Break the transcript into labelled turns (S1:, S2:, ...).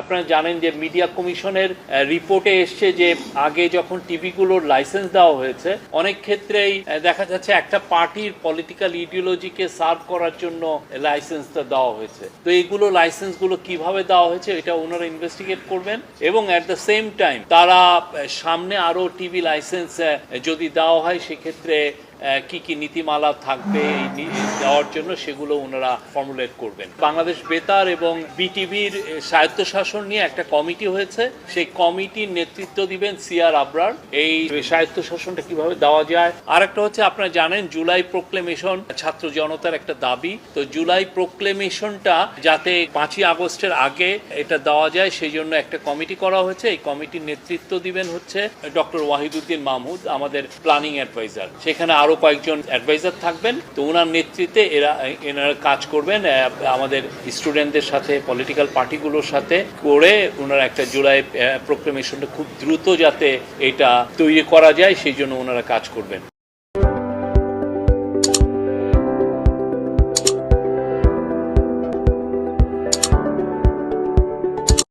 S1: আপনারা জানেন যে মিডিয়া কমিশনের রিপোর্টে এসছে যে আগে যখন টিভিগুলোর লাইসেন্স দেওয়া হয়েছে, অনেক ক্ষেত্রেই দেখা যাচ্ছে একটা পার্টির পলিটিক্যাল ইডিওলজিকে সার্ভ করার জন্য লাইসেন্সটা দেওয়া হয়েছে। তো এইগুলো লাইসেন্সগুলো কীভাবে দেওয়া হয়েছে, এটা ওনারা ইনভেস্টিগেট করবেন এবং অ্যাট দ্য সেম টাইম তারা সামনে আরও টিভি লাইসেন্স যদি দেওয়া হয়, সেক্ষেত্রে কি কি নীতিমালা থাকবে দেওয়ার জন্য সেগুলো ওনারা ফর্মুলেট করবেন। বাংলাদেশ বেতার এবং বিটিভির স্বায়ত্তশাসন নিয়ে একটা কমিটি হয়েছে। সেই কমিটির নেতৃত্ব দিবেন সিআর আবরার। এই স্বায়ত্তশাসনটা কীভাবে দেওয়া যায়? আর একটা হচ্ছে, আপনারা জানেন, জুলাই প্রোক্লেমেশন ছাত্র জনতার একটা দাবি। তো জুলাই প্রোক্লেমেশনটা যাতে পাঁচই আগস্টের আগে এটা দেওয়া যায় সেই জন্য একটা কমিটি করা হয়েছে। এই কমিটির নেতৃত্ব দিবেন হচ্ছে ডক্টর ওয়াহিদুদ্দিন মাহমুদ, আমাদের প্ল্যানিং অ্যাডভাইজার সেখানে আরও কয়েকজন অ্যাডভাইজার থাকবেন। তো ওনার নেতৃত্বে এরা, এনারা কাজ করবেন আমাদের স্টুডেন্টদের সাথে পলিটিক্যাল পার্টিগুলোর সাথে করে ওনারা একটা জুলাই প্রোক্লেমেশনটা খুব দ্রুত যাতে এটা তৈরি করা যায়, সেই জন্য ওনারা কাজ করবেন।